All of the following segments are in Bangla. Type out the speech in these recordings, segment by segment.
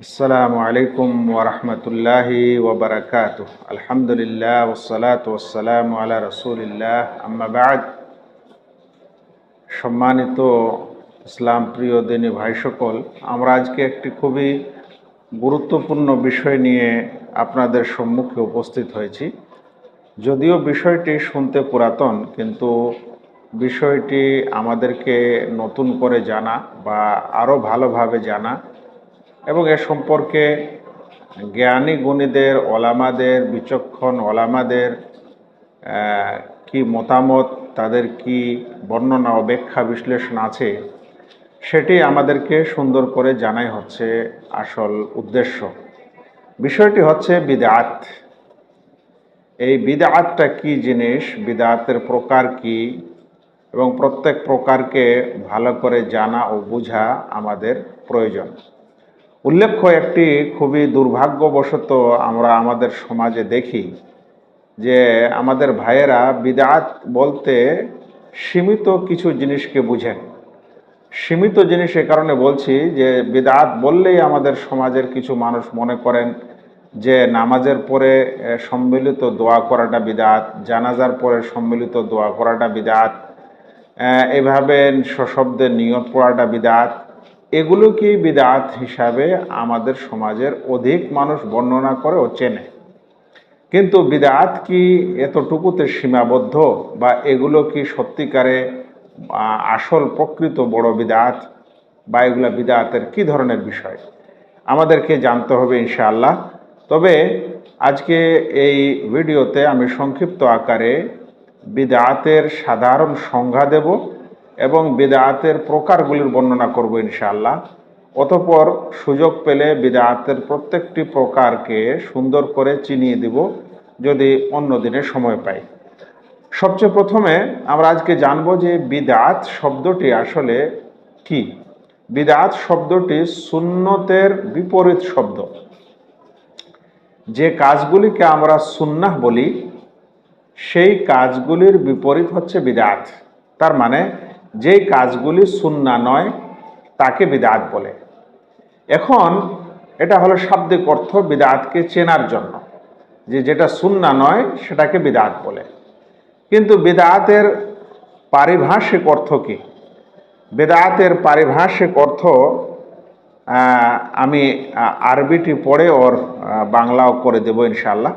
السلام عليكم ورحمة الله وبركاته الحمد لله والصلاة والسلام على رسول الله أما بعد সম্মানিত ইসলাম প্রিয় দিনী ভাই সকল আমরা আজকে একটি খুবই গুরুত্বপূর্ণ বিষয় নিয়ে আপনাদের সম্মুখে উপস্থিত হয়েছি যদিও বিষয়টি শুনতে পুরাতন কিন্তু বিষয়টি আমাদেরকে নতুন করে জানা বা আরও ভালোভাবে জানা এবং এ সম্পর্কে জ্ঞানী গুণীদের, ওলামাদের, বিচক্ষণ ওলামাদের কি মতামত, তাদের কি বর্ণনা ও ব্যাখ্যা বিশ্লেষণ আছে, সেটি আমাদেরকে সুন্দর করে জানাই হচ্ছে আসল উদ্দেশ্য। বিষয়টি হচ্ছে বিদাত। এই বিদাতটা কি জিনিস? বিদাতের প্রকার কি? এবং প্রত্যেক প্রকারকে ভালো করে জানা ও বোঝা আমাদের প্রয়োজন। উল্লেখ্য একটি খুবই দুর্ভাগ্যবশত আমরা আমাদের সমাজে দেখি যে আমাদের ভাইয়েরা বিদাত বলতে সীমিত কিছু জিনিসকে বুঝেন। সীমিত জিনিস এ কারণে বলছি যে বিদাত বললেই আমাদের সমাজের কিছু মানুষ মনে করেন যে নামাজের পরে সম্মিলিত দোয়া করাটা বিদাত, জানাজার পরে সম্মিলিত দোয়া করাটা বিদাত এভাবে সশব্দের নিয়ত পড়াটা বিদাত এগুলোকেই বিদাত হিসাবে আমাদের সমাজের অধিক মানুষ বর্ণনা করে ও চেনে? কিন্তু বিদাত কি এতটুকুতে সীমাবদ্ধ বা এগুলো কি সত্যিকারে আসল প্রকৃত বড় বিদাত বা এগুলা বিদাতের কি ধরনের বিষয়? আমাদেরকে জানতে হবে ইনশাআল্লাহ। তবে আজকে এই ভিডিওতে আমি সংক্ষিপ্ত আকারে বিদাতের সাধারণ সংজ্ঞা দেব। এবং বিদাতের প্রকারগুলির বর্ণনা করব ইনশাআল্লাহ। অতপর সুযোগ পেলে বিদাতের প্রত্যেকটি প্রকারকে সুন্দর করে চিনিয়ে দিব যদি অন্য দিনে সময় পাই। সবচেয়ে প্রথমে আমরা আজকে জানব যে বিদাত শব্দটি আসলে কি? বিদাত শব্দটি সুন্নতের বিপরীত শব্দ। যে কাজগুলিকে আমরা সুন্নাহ বলি, সেই কাজগুলির বিপরীত হচ্ছে বিদাত তার মানে যেই কাজগুলি সুন্না নয়, তাকে বিদাত বলে। এখন এটা হলো শাব্দিক অর্থ বিদাতকে চেনার জন্য, যে যেটা সুন্না নয়, সেটাকে বিদাত বলে। কিন্তু বেদাতের পারিভাষিক অর্থ কি? বেদাতের পারিভাষিক অর্থ আমি আরবিটি পড়ে ওর বাংলাও করে দেব ইনশাল্লাহ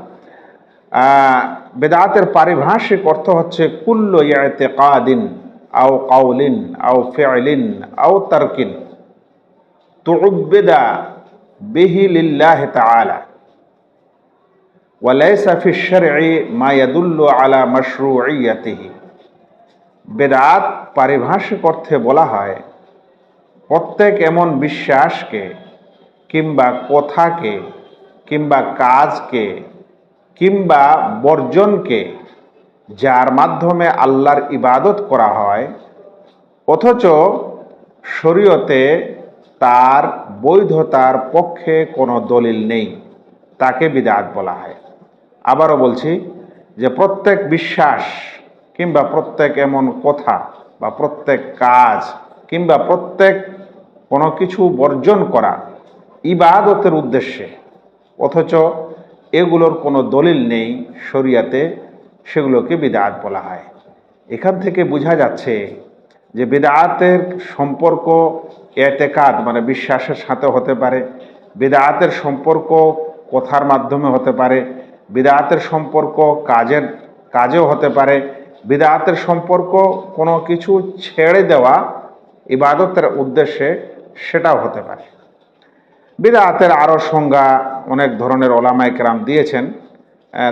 বেদাতের পারিভাষিক অর্থ হচ্ছে কুল্ল ইয়াতে কাদিন আও কাউলিন আও ফেলিন আও তারকিন তুবেদা বিহি লিল্লাহ তাআলা وليس في الشرع ما يدل على مشروعيته বেদাত পারিভাষিক অর্থে বলা হয় প্রত্যেক এমন বিশ্বাসকে কিংবা কথাকে কিংবা কাজকে কিংবা বর্জনকে যার মাধ্যমে আল্লাহর ইবাদত করা হয়, অথচ শরীয়তে তার বৈধতার পক্ষে কোনো দলিল নেই, তাকে বিদাত বলা হয়। আবারও বলছি যে প্রত্যেক বিশ্বাস কিংবা প্রত্যেক এমন কথা বা প্রত্যেক কাজ কিংবা প্রত্যেক কোনো কিছু বর্জন করা ইবাদতের উদ্দেশ্যে, অথচ এগুলোর কোনো দলিল নেই শরিয়াতে সেগুলোকে বিদাত বলা হয়। এখান থেকে বোঝা যাচ্ছে যে বিদাতের সম্পর্ক এতেকাদ মানে বিশ্বাসের সাথে হতে পারে, বিদাতের সম্পর্ক কথার মাধ্যমে হতে পারে, বিদাতের সম্পর্ক কাজের, কাজেও হতে পারে, বিদাতের সম্পর্ক কোনো কিছু ছেড়ে দেওয়া ইবাদতের উদ্দেশ্যে সেটাও হতে পারে। বিদাতের আরও সংজ্ঞা অনেক ধরনের ওলামাই কেরাম দিয়েছেন।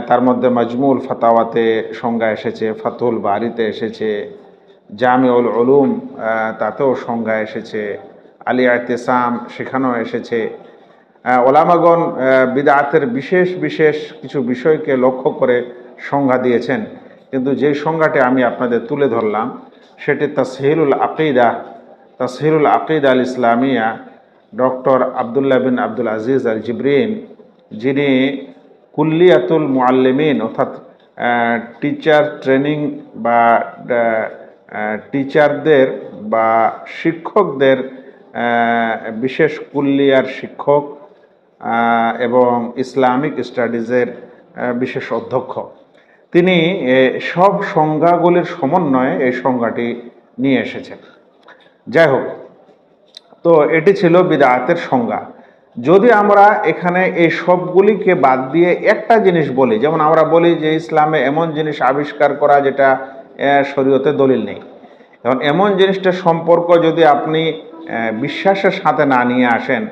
তার মধ্যে মজমুল ফাতাওয়াতে সংজ্ঞা এসেছে ফাতুল বাড়িতে এসেছে জামিউল উলুম তাতেও সংজ্ঞা এসেছে আলী আতেসাম সেখানেও এসেছে। আহ, ওলামাগণ বিদাতের বিশেষ বিশেষ কিছু বিষয়কে লক্ষ্য করে সংজ্ঞা দিয়েছেন। কিন্তু যে সংজ্ঞাটি আমি আপনাদের তুলে ধরলাম সেটি তাসহিলুল আকিদা তাসহিলুল আকিদ আল Islamia doctor Abdullah bin Abdul Aziz al Jibrin যিনি কুল্লিয়াতুল মুআল্লিমিন, অর্থাৎ টিচার ট্রেনিং বা টিচারদের বা শিক্ষকদের বিশেষ কুল্লিয়ার শিক্ষক এবং ইসলামিক স্টাডিজের বিশেষ অধ্যক্ষ। তিনি সব সংজ্ঞাগুলির সমন্বয়ে এই সংজ্ঞাটি নিয়ে এসেছেন। যাই হোক, তো এটি ছিল বিদায়াতের সংজ্ঞা। যদি আমরা এখানে এই সবগুলিকে বাদ দিয়ে একটা জিনিস বলি, যেমন আমরা বলি যে ইসলামে এমন জিনিস আবিষ্কার করা যেটা শরীয়তে দলিল নেই। এখন এমন জিনিসটার সম্পর্ক যদি আপনি বিশ্বাসের সাথে না নিয়ে আসেন,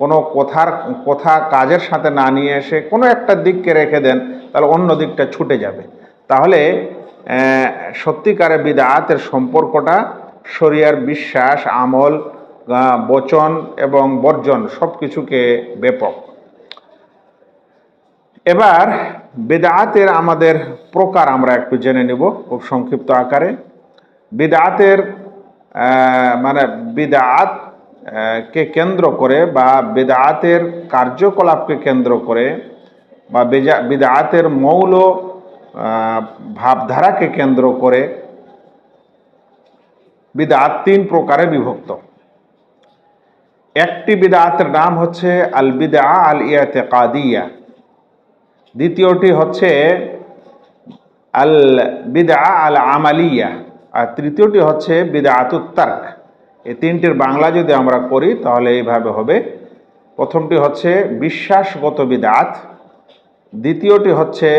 কোনো কথার, কথা কাজের সাথে না নিয়ে এসে কোনো একটা দিককে রেখে দেন, তাহলে অন্য দিকটা ছুটে যাবে। তাহলে সত্যিকারে বিদায়াতের সম্পর্কটা, শরিয়ার বিশ্বাস, আমল বচন এবং বর্জন সব কিছুকে ব্যাপক। এবার বেদাতের আমাদের প্রকার আমরা একটু জেনে নিব খুব সংক্ষিপ্ত আকারে। বেদাতের মানে বিদাত কে কেন্দ্র করে বা বেদাতের কার্যকলাপকে কেন্দ্র করে বা বিদাতের মৌল ভাবধারাকে কেন্দ্র করে বিদাত তিন প্রকারে বিভক্ত। একটি বিদাতের নাম হচ্ছে আল বিদা আল ইয়াতেকাদিয়া দ্বিতীয়টি হচ্ছে আল বিদা আল আমালিয়া আর তৃতীয়টি হচ্ছে বিদাতুত তার্ক এই তিনটির বাংলা যদি আমরা করি, তাহলে এইভাবে হবে। প্রথমটি হচ্ছে বিশ্বাসগত বিদাত। দ্বিতীয়টি হচ্ছে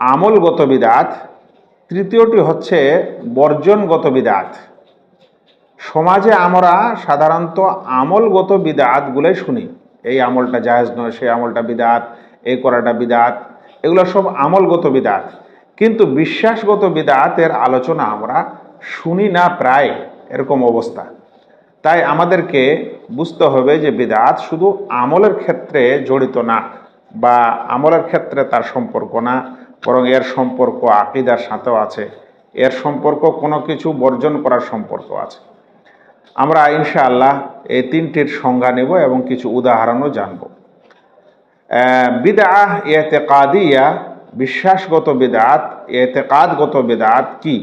আমলগত বিদাত। তৃতীয়টি হচ্ছে বর্জনগত বিদাত। সমাজে আমরা সাধারণত আমলগত বিদাতগুলোই শুনি। এই আমলটা জায়েজ নয়, সেই আমলটা বিদাত, এই করাটা বিদাত, এগুলো সব আমলগত বিদাত। কিন্তু বিশ্বাসগত বিদাতের আলোচনা আমরা শুনি না প্রায় এরকম অবস্থা। তাই আমাদেরকে বুঝতে হবে যে বিদাত শুধু আমলের ক্ষেত্রে জড়িত না বা আমলের ক্ষেত্রে তার সম্পর্ক না, বরং এর সম্পর্ক আকিদার সাথেও আছে। এর সম্পর্ক কোনো কিছু বর্জন করার সম্পর্ক আছে। আমরা ইনশাআল্লাহ এই তিনটির সংজ্ঞা নেব এবং কিছু উদাহরণও জানব। বিদা এতেকাদিয়া বিশ্বাসগত বিদাত এতেকাদগত বিদাত কি?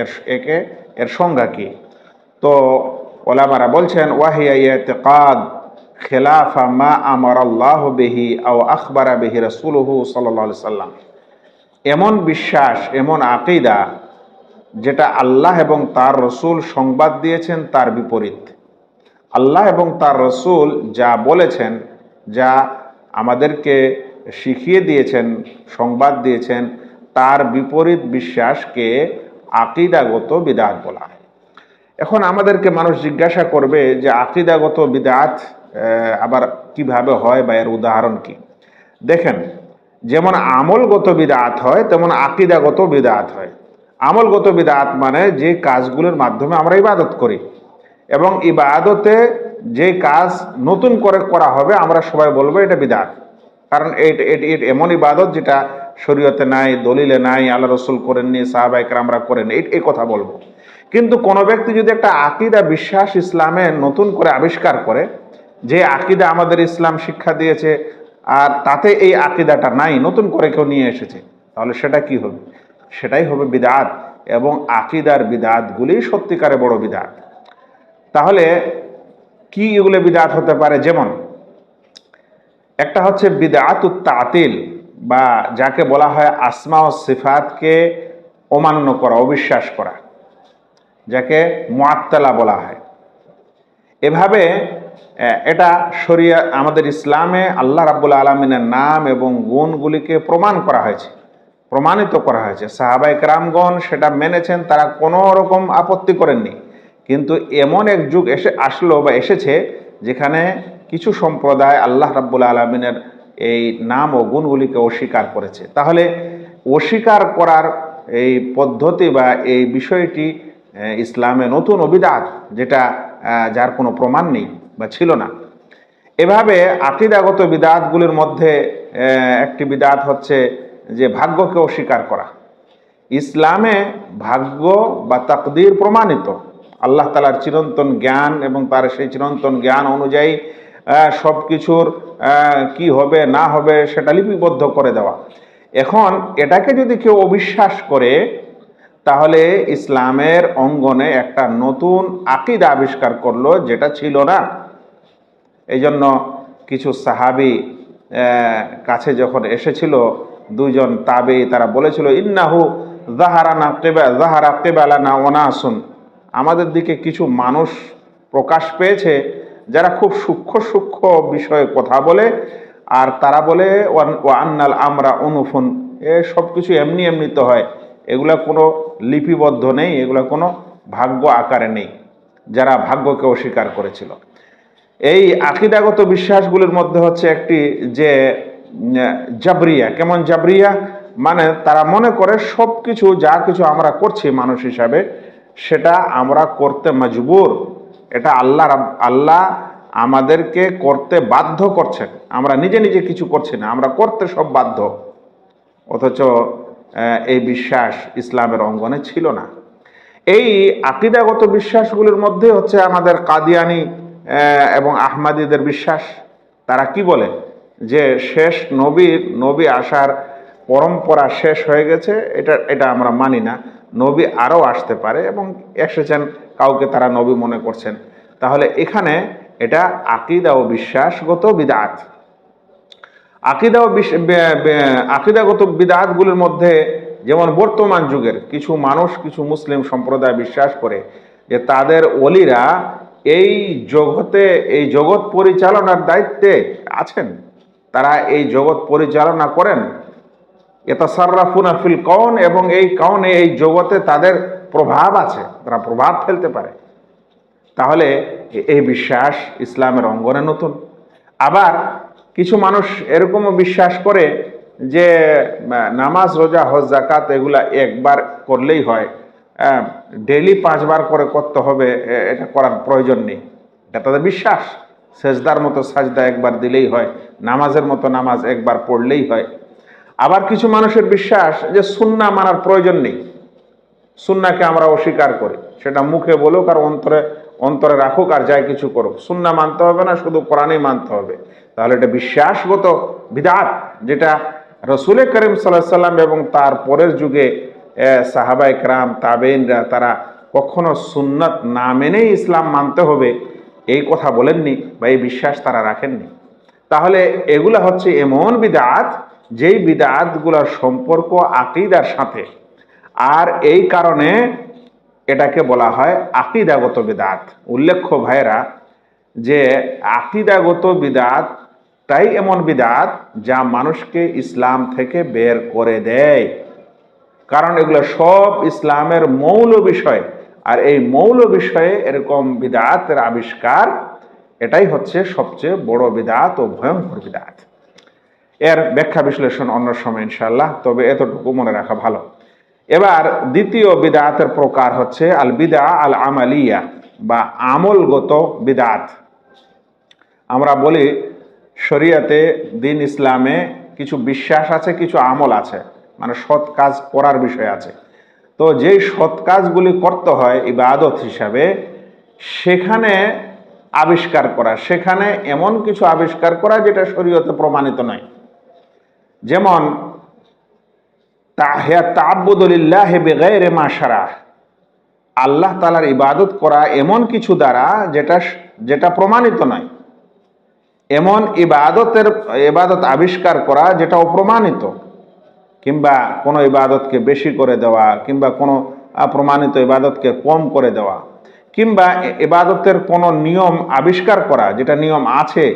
এর একে, এর সংজ্ঞা কি? তো ওলামারা বলছেন, ওয়াহিয়া এতেকাদ খেলাফা মা আমার আল্লাহ বেহি আও আখবারা বেহি রসুলহু সাল্লাহ সাল্লাম। এমন বিশ্বাস, এমন আকিদা যেটা আল্লাহ এবং তার রসুল সংবাদ দিয়েছেন, তার বিপরীত। আল্লাহ এবং তার রসুল যা বলেছেন, যা আমাদেরকে শিখিয়ে দিয়েছেন, সংবাদ দিয়েছেন, তার বিপরীত বিশ্বাসকে আকিদাগত বিদাত বলা হয়। এখন আমাদেরকে মানুষ জিজ্ঞাসা করবে যে আকিদাগত বিদাত আবার কীভাবে হয় বা এর উদাহরণ কি? দেখেন, যেমন আমলগত বিদাত হয়, তেমন আকিদাগত বিদাত হয়। আমলগত বিদাত মানে যে কাজগুলোর মাধ্যমে আমরা ইবাদত করি। এবং ইবাদতে যে কাজ নতুন করে করা হবে, আমরা সবাই বলব এটা বিদাত। কারণ এট- এমন ইবাদত যেটা শরীয়তে নাই, দলিলে নাই, আল্লাহ রসুল করেননি সাহাবাইকার আমরা করেন এই কথা বলব। কিন্তু কোনো ব্যক্তি যদি একটা আকিদা, বিশ্বাস ইসলামে নতুন করে আবিষ্কার করে, যে আকিদা আমাদের ইসলাম শিক্ষা দিয়েছে, আর তাতে এই আকিদাটা নাই, নতুন করে কেউ নিয়ে এসেছে, তাহলে সেটা কি হবে? সেটাই হবে বিদাত এবং আকিদার বিদাতগুলি সত্যিকারে বড় বিদাত। তাহলে কি এগুলো বিদাত হতে পারে? যেমন, একটা হচ্ছে বিদাত তাতিল বা যাকে বলা হয় আসমা ও সিফাতকে অমান্য করা, অবিশ্বাস করা, যাকে মুআত্তালা বলা হয়। এভাবে এটা শরিয়া, আমাদের ইসলামে আল্লাহ রাব্বুল আলমিনের নাম এবং গুণগুলিকে প্রমাণ করা হয়েছে। প্রমাণিত করা হয়েছে। সাহাবাই রামগণ সেটা মেনেছেন, তারা কোনো রকম আপত্তি করেননি। কিন্তু এমন এক যুগ এসে আসলো বা এসেছে, যেখানে কিছু সম্প্রদায় আল্লাহ রাব্বুল আলমিনের এই নাম ও গুণগুলিকে অস্বীকার করেছে। তাহলে অস্বীকার করার এই পদ্ধতি বা এই বিষয়টি ইসলামে নতুন অবিদাত যেটা যার কোনো প্রমাণ নেই বা ছিল না। এভাবে আকিদাগত বিদাতগুলির মধ্যে একটি বিদাত হচ্ছে যে ভাগ্যকে অস্বীকার করা। ইসলামে ভাগ্য বা তাকদির প্রমাণিত। আল্লাহ তালার চিরন্তন জ্ঞান এবং তার সেই চিরন্তন জ্ঞান অনুযায়ী সব কিছুর কি হবে, না হবে, সেটা লিপিবদ্ধ করে দেওয়া। এখন এটাকে যদি কেউ অবিশ্বাস করে, তাহলে ইসলামের অঙ্গনে একটা নতুন আকিদা আবিষ্কার করল যেটা ছিল না। এই জন্য কিছু সাহাবি কাছে যখন এসেছিল দুজন তাবে তারা বলেছিল, ইন্নাহু জাহারানা কেবা জাহারা কেবালানা ওনাসুন। আমাদের দিকে কিছু মানুষ প্রকাশ পেয়েছে যারা খুব সূক্ষ্ম সূক্ষ্ম বিষয়ে কথা বলে, আর তারা বলে ওয়ান্নাল আমরা অনুফুন এ সব কিছু এমনি এমনি তো হয়। এগুলা কোনো লিপিবদ্ধ নেই, এগুলা কোনো ভাগ্য আকারে নেই, যারা ভাগ্যকে অস্বীকার করেছিল। এই আকিদাগত বিশ্বাসগুলির মধ্যে হচ্ছে একটি যে জাবরিয়া। কেমন জাবরিয়া? মানে তারা মনে করে সব কিছু যা কিছু আমরা করছি মানুষ হিসাবে, সেটা আমরা করতে মজবুর। এটা আল্লাহ আল্লাহ আমাদেরকে করতে বাধ্য করছেন। আমরা নিজে নিজে কিছু করছি না, আমরা করতে সব বাধ্য। অথচ এই বিশ্বাস ইসলামের অঙ্গনে ছিল না। এই আকিদাগত বিশ্বাসগুলির মধ্যে হচ্ছে আমাদের কাদিয়ানি এবং আহমাদিদের বিশ্বাস। তারা কি বলে? যে শেষ নবীর নবী আসার পরম্পরা শেষ হয়ে গেছে, এটা এটা আমরা মানি না। নবী আরও আসতে পারে এবং এসেছেন কাউকে তারা নবী মনে করছেন। তাহলে এখানে এটা আকিদা ও বিশ্বাসগত বিদাত। আকিদা ও আকিদাগত বিদাতগুলির মধ্যে যেমন বর্তমান যুগের কিছু মানুষ, কিছু মুসলিম সম্প্রদায় বিশ্বাস করে যে তাদের অলিরা এই জগতে, এই জগৎ পরিচালনার দায়িত্বে আছেন। তারা এই জগৎ পরিচালনা করেন। এতাসার্রাফুনা ফিল কন এবং এই কৌনে এই জগতে তাদের প্রভাব আছে, তারা প্রভাব ফেলতে পারে। তাহলে এই বিশ্বাস ইসলামের অঙ্গনে নতুন। আবার কিছু মানুষ এরকমও বিশ্বাস করে যে নামাজ, রোজা, হজ জাকাত এগুলা একবার করলেই হয়। ডেলি পাঁচবার করে করতে হবে এটা করার প্রয়োজন নেই। এটা তাদের বিশ্বাস। সেজদার মতো সাজদা একবার দিলেই হয়, নামাজের মতো নামাজ একবার পড়লেই হয়। আবার কিছু মানুষের বিশ্বাস যে সুন্না মানার প্রয়োজন নেই। সুন্নাকে আমরা অস্বীকার করি। সেটা মুখে বলুক আর অন্তরে অন্তরে রাখুক আর যাই কিছু করুক। সুন্না মানতে হবে না, শুধু কোরআনই মানতে হবে। তাহলে এটা বিশ্বাসগত বিদাত, যেটা রসুল করিম সাল্লাহ সাল্লাম এবং তার পরের যুগে সাহাবাই ক্রাম তাবেইনরা তারা কখনো সুন্নত না মেনেই ইসলাম মানতে হবে। এই কথা বলেননি বা এই বিশ্বাস তারা রাখেননি। তাহলে এগুলা হচ্ছে এমন বিদাত, যেই বিদাতগুলোর সম্পর্ক আকিদার সাথে। আর এই কারণে এটাকে বলা হয় আকিদাগত বিদাত। উল্লেখ্য ভাইরা যে আকিদাগত বিদাত তাই এমন বিদাত যা মানুষকে ইসলাম থেকে বের করে দেয়। কারণ এগুলো সব ইসলামের মৌল বিষয়। আর এই মৌল বিষয়ে এরকম বিদাতের আবিষ্কার, এটাই হচ্ছে সবচেয়ে বড় বিদাত ও ভয়ঙ্কর বিদাত। এর ব্যাখ্যা বিশ্লেষণ অন্য সময় ইনশাল্লাহ তবে এতটুকু মনে রাখা ভালো। এবার দ্বিতীয় বিদাতের প্রকার হচ্ছে আল বিদা আল আমালিয়া বা আমলগত বিদাত। আমরা বলি, শরিয়াতে দিন ইসলামে কিছু বিশ্বাস আছে, কিছু আমল আছে মানে সৎ কাজ করার বিষয় আছে। তো যেই সৎ কাজগুলি করতে হয় ইবাদত হিসাবে, সেখানে আবিষ্কার করা, সেখানে এমন কিছু আবিষ্কার করা যেটা শরীয়তে প্রমাণিত নয়। যেমন তাবুদুলিল্লাহ বেগাইরে মাসারা আল্লাহ তালার ইবাদত করা এমন কিছু দ্বারা যেটা যেটা প্রমাণিত নয়। এমন ইবাদতের ইবাদত আবিষ্কার করা যেটা অপ্রমাণিত কিংবা কোনো ইবাদতকে বেশি করে দেওয়া, কিংবা কোনো প্রমাণিত ইবাদতকে কম করে দেওয়া, কিংবা ইবাদতের কোনো নিয়ম আবিষ্কার করা, যেটা নিয়ম আছে,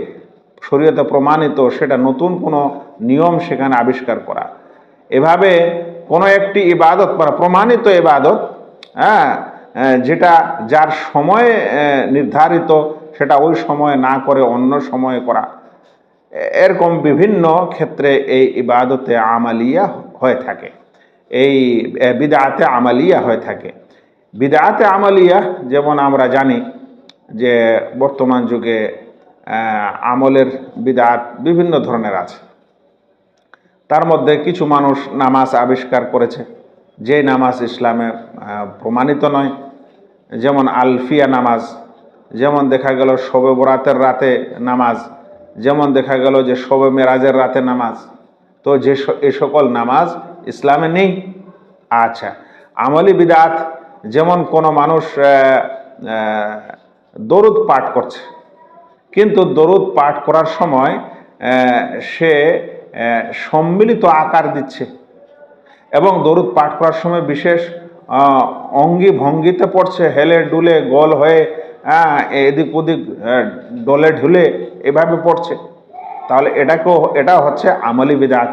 শরীয়তে প্রমাণিত, সেটা নতুন কোনো নিয়ম সেখানে আবিষ্কার করা। এভাবে কোনো একটি ইবাদত মানে প্রমাণিত ইবাদত হ্যাঁ যেটা যার সময় নির্ধারিত, সেটা ওই সময়ে না করে অন্য সময়ে করা। এরকম বিভিন্ন ক্ষেত্রে এই ইবাদতে আমালিয়া হয়ে থাকে। এই বিদাতে আমালিয়া হয়ে থাকে। বিদাতে আমালিয়া, যেমন আমরা জানি যে বর্তমান যুগে আমলের বিদাত বিভিন্ন ধরনের আছে। তার মধ্যে কিছু মানুষ নামাজ আবিষ্কার করেছে। যে নামাজ ইসলামে প্রমাণিত নয়। যেমন আলফিয়া নামাজ, যেমন দেখা গেল শবে বরাতের রাতে নামাজ যেমন দেখা গেল যে শবে মেরাজের রাতে নামাজ। তো যে এ সকল নামাজ ইসলামে নেই। আচ্ছা আমলি বিদাত যেমন কোনো মানুষ দরুদ পাঠ করছে, কিন্তু দরুদ পাঠ করার সময় সে সম্মিলিত আকার দিচ্ছে এবং দরুদ পাঠ করার সময় বিশেষ অঙ্গি ভঙ্গিতে পড়ছে, হেলে ডুলে গোল হয়ে আহ, এদিক ওদিক ডলে ঢুলে এভাবে পড়ছে। তাহলে এটাকেও এটা হচ্ছে আমলি বিদাত।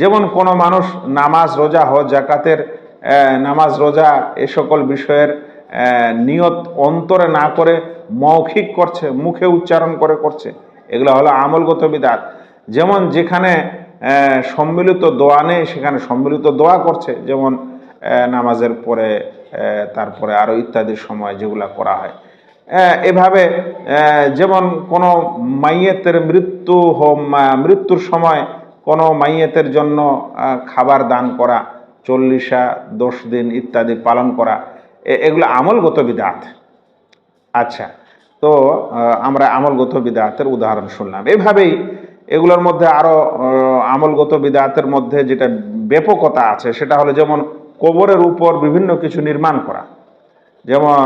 যেমন কোনো মানুষ নামাজ রোজা হজ জাকাতের নামাজ রোজা এ সকল বিষয়ের নিয়ত অন্তরে না করে মৌখিক করছে মুখে উচ্চারণ করে করছে এগুলো হলো আমলগত বিদাত। যেমন যেখানে সম্মিলিত দোয়া নেই সেখানে সম্মিলিত দোয়া করছে যেমন নামাজের পরে তারপরে আরও ইত্যাদি সময় যেগুলা করা হয়। এভাবে যেমন কোনো মাইয়েতের মৃত্যু মৃত্যুর সময় কোনো মাইয়েতের জন্য খাবার দান করা চল্লিশা দশ দিন ইত্যাদি পালন করা এগুলো আমলগত বিদাত। আচ্ছা তো আমরা আমলগত বিদাতের উদাহরণ শুনলাম। এভাবেই এগুলোর মধ্যে আরও আহ, আমলগত বিদাতের মধ্যে যেটা ব্যাপকতা আছে সেটা হলো যেমন কবরের উপর বিভিন্ন কিছু নির্মাণ করা। যেমন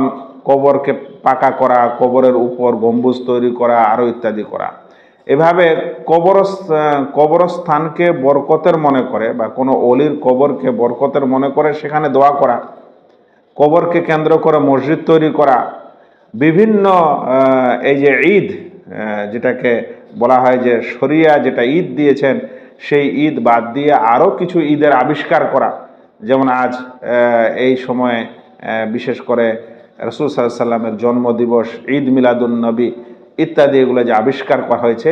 কবরকে পাকা করা, কবরের উপর গম্বুজ তৈরি করা আরও ইত্যাদি করা। এভাবে কবর কবরস্থানকে বরকতের মনে করে বা কোনো অলির কবরকে বরকতের মনে করে সেখানে দোয়া করা, কবরকে কেন্দ্র করে মসজিদ তৈরি করা, বিভিন্ন এই যে ঈদ যেটাকে বলা হয় যে শরিয়া যেটা ঈদ দিয়েছেন, সেই ঈদ বাদ দিয়ে আরও কিছু ঈদের আবিষ্কার করা। যেমন আজ এই সময়ে বিশেষ করে রসুল সাল্লামের জন্মদিবস, ঈদ মিলাদুন নবী ইত্যাদি এগুলো যে আবিষ্কার করা হয়েছে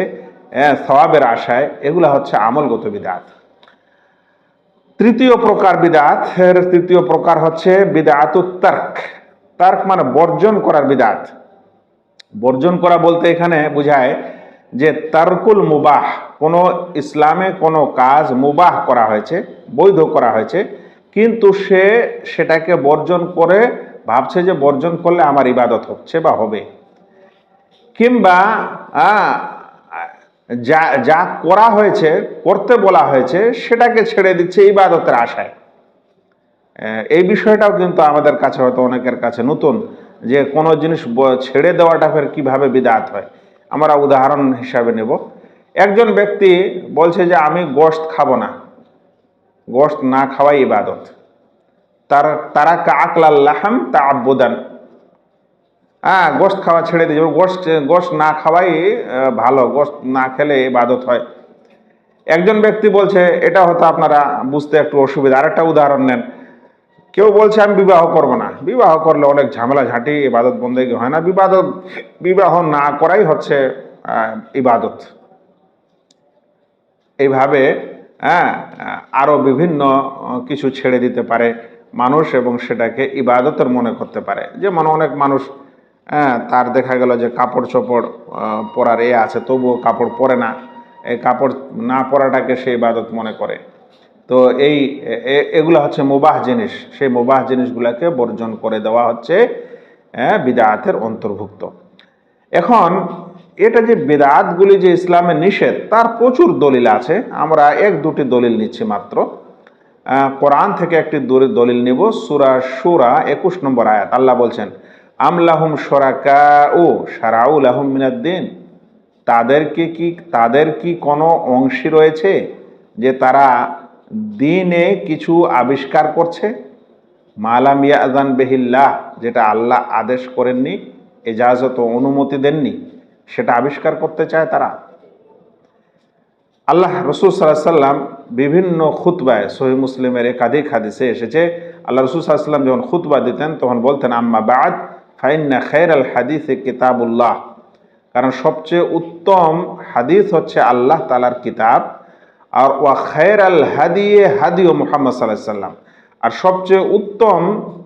হ্যাঁ সওয়াবের আশায়, এগুলো হচ্ছে আমলগত বিদাত। তৃতীয় প্রকার বিদাত, এর তৃতীয় প্রকার হচ্ছে বিদাত তার্ক। তার্ক মানে বর্জন করার বিদাত। বর্জন করা বলতে এখানে বোঝায় যে তারকুল মুবাহ, কোনো ইসলামে কোনো কাজ মুবাহ করা হয়েছে, বৈধ করা হয়েছে, কিন্তু সে সেটাকে বর্জন করে ভাবছে যে বর্জন করলে আমার ইবাদত হচ্ছে বা হবে। কিংবা যা যা করা হয়েছে, করতে বলা হয়েছে, সেটাকে ছেড়ে দিচ্ছে ইবাদতের আশায়। এই বিষয়টাও কিন্তু আমাদের কাছে হয়তো অনেকের কাছে নতুন, যে কোনো জিনিস ছেড়ে দেওয়াটা ফের কীভাবে বিদাত হয়। আমরা উদাহরণ হিসাবে নেব। একজন ব্যক্তি বলছে যে, আমি গোশত খাব না। গোশত না খাওয়াই ইবাদত। তার, তারা কাকলাল্লাহাম তা আব্বুদান হ্যাঁ গোশত খাওয়া ছেড়ে দিয়ে গোশত গোশত না খাওয়াই ভালো। গোশত না খেলে ইবাদত হয়। একজন ব্যক্তি বলছে, এটা হয়তো আপনারা বুঝতে একটু অসুবিধা। আরেকটা উদাহরণ নেন। কেউ বলছে, আমি বিবাহ করব না। বিবাহ করলে অনেক ঝামেলা, ঝাঁটি, ইবাদত বন্দেগী হয় না। বিবাদত, বিবাহ না করাই হচ্ছে ইবাদত। এইভাবে হ্যাঁ আরও বিভিন্ন কিছু ছেড়ে দিতে পারে। মানুষ এবং সেটাকে ইবাদতের মনে করতে পারে। যেমন অনেক মানুষ হ্যাঁ তার দেখা গেল যে কাপড় চোপড় পরার এ আছে তবুও কাপড় পরে না। এই কাপড় না পরাটাকে সে ইবাদত মনে করে। তো এই এগুলো হচ্ছে মুবাহ জিনিস। সেই মুবাহ জিনিসগুলোকে বর্জন করে দেওয়া হচ্ছে হ্যাঁ, বিদায়াতের অন্তর্ভুক্ত। এখন এটা যে বেদাতগুলি যে ইসলামে নিষেধ তার প্রচুর দলিল আছে। আমরা এক দুটি দলিল নিচ্ছি মাত্র। কোরআন থেকে একটি দলি- দলিল নিব, সুরা সুরা একুশ নম্বর আয়াত। আল্লাহ বলছেন আমলাহুম সরাকা ও সারাউল আহম মিনাদ্দিন তাদেরকে কি তাদের কি কোনো অংশী রয়েছে যে তারা দিনে কিছু আবিষ্কার করছে? মালাম ইয়াজান বেহিল্লাহ, যেটা আল্লাহ আদেশ করেননি, এজাজত অনুমতি দেননি, সেটা আবিষ্কার করতে চায় তারা। আল্লাহ রসুল সাল্লাহ সাল্লাম বিভিন্ন খুতবায় সহি মুসলিমের একাধিক হাদিসে এসেছে। আল্লাহ রসুল সাল্লাম যখন খুতবা দিতেন, তখন বলতেন, আম্মা বাদ, ফাইন্না খের আল হাদিসে কিতাবুল্লাহ। কারণ সবচেয়ে উত্তম হাদিস হচ্ছে আল্লাহ তালার কিতাব। আর ওয়া খের আল হাদিয়ে হাদিও মোহাম্মদ সাল্লাহ সাল্লাম আর সবচেয়ে উত্তম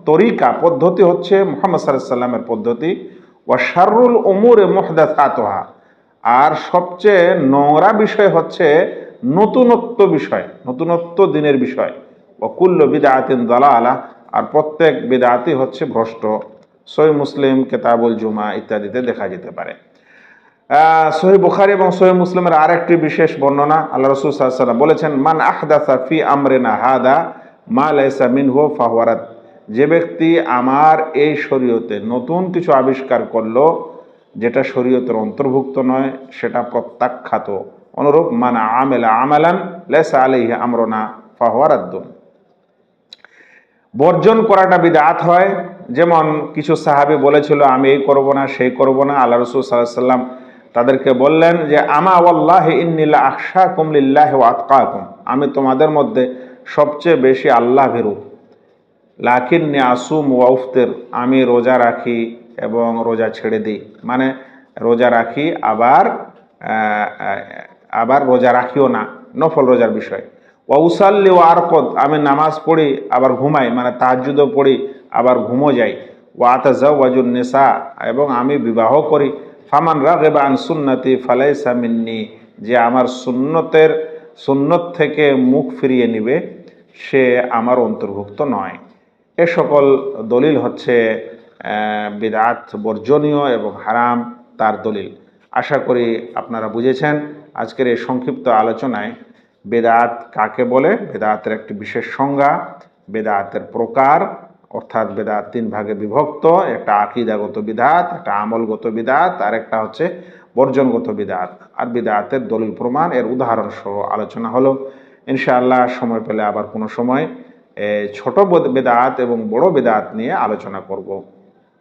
তরিকা, পদ্ধতি হচ্ছে মোহাম্মদ সাল্লাহ সাল্লামের পদ্ধতি। ওয়া শারুল উমুরে মোহদাতাতোহা আর সবচেয়ে নোংরা বিষয় হচ্ছে নতুনত্ব বিষয়, নতুনত্ব দিনের বিষয়। অকুল্ল বিদাতিন দালালা, আর প্রত্যেক বিদাতি হচ্ছে ভ্রষ্ট। সই মুসলিম, কেতাবুল জুমা ইত্যাদিতে দেখা যেতে পারে। সহি বুখারি এবং সহি মুসলিমের আরেকটি বিশেষ বর্ণনা, আল্লাহ রসুল সাল্লাম বলেছেন, মান আহদাসা ফি আমরেনা হাদা মা লাইসা মিনহু ফাহওয়ারাত যে ব্যক্তি আমার এই শরীয়তে নতুন কিছু আবিষ্কার করল যেটা শরীয়তের অন্তর্ভুক্ত নয়, সেটা প্রত্যাখ্যাত। অনুরূপ মানে আমেলা আমালান লেসা আলিহি আমরনা ফাহওয়ারাদ্দুন বর্জন করাটা বিদাত হয়। যেমন কিছু সাহাবি বলেছিল, আমি এই করব না, সেই করব না। আল্লাহ রসুল সাল্লাহ সাল্লাম তাদেরকে বললেন যে, আমা আল্লাহ ইন্নিল্লা আকশা কুমলিল্লাহ আতকাকুম। আমি তোমাদের মধ্যে সবচেয়ে বেশি আল্লাহ ভীরু লাকিন্নি আসুম ওয়াউফতের আমি রোজা রাখি এবং রোজা ছেড়ে দিই। মানে রোজা রাখি, আবার আবার রোজা রাখিও না। নফল রোজার বিষয়। ওয়াউসাল্লি ও আরকদ, আমি নামাজ পড়ি, আবার ঘুমাই মানে তাহাজুদও পড়ি, আবার ঘুমো যাই। ওয়াতাজা ওয়াজুন নেশা এবং আমি বিবাহ করি। ফামান রাগেবা আন সুন্নতি ফালাইসা মিন্নি, যে আমার সুন্নতের, সুন্নত থেকে মুখ ফিরিয়ে নিবে, সে আমার অন্তর্ভুক্ত নয়। এ সকল দলিল হচ্ছে আহ, বিদআত বর্জনীয় এবং হারাম তার দলিল। আশা করি আপনারা বুঝেছেন আজকের এই সংক্ষিপ্ত আলোচনায় বেদাত কাকে বলে? বেদাতের একটি বিশেষ সংজ্ঞা বেদাতের প্রকার অর্থাৎ বেদাত তিন ভাগে বিভক্ত একটা আকিদাগত বিধাত একটা আমলগত বিধাত আর একটা হচ্ছে বর্জনগত বিধাত আর বিদাতের দলিল প্রমাণ এর উদাহরণ সহ আলোচনা হলো। ইনশাআল্লাহ সময় পেলে আবার কোনো সময় ছোট বেদাত এবং বড় বেদাত নিয়ে আলোচনা করব।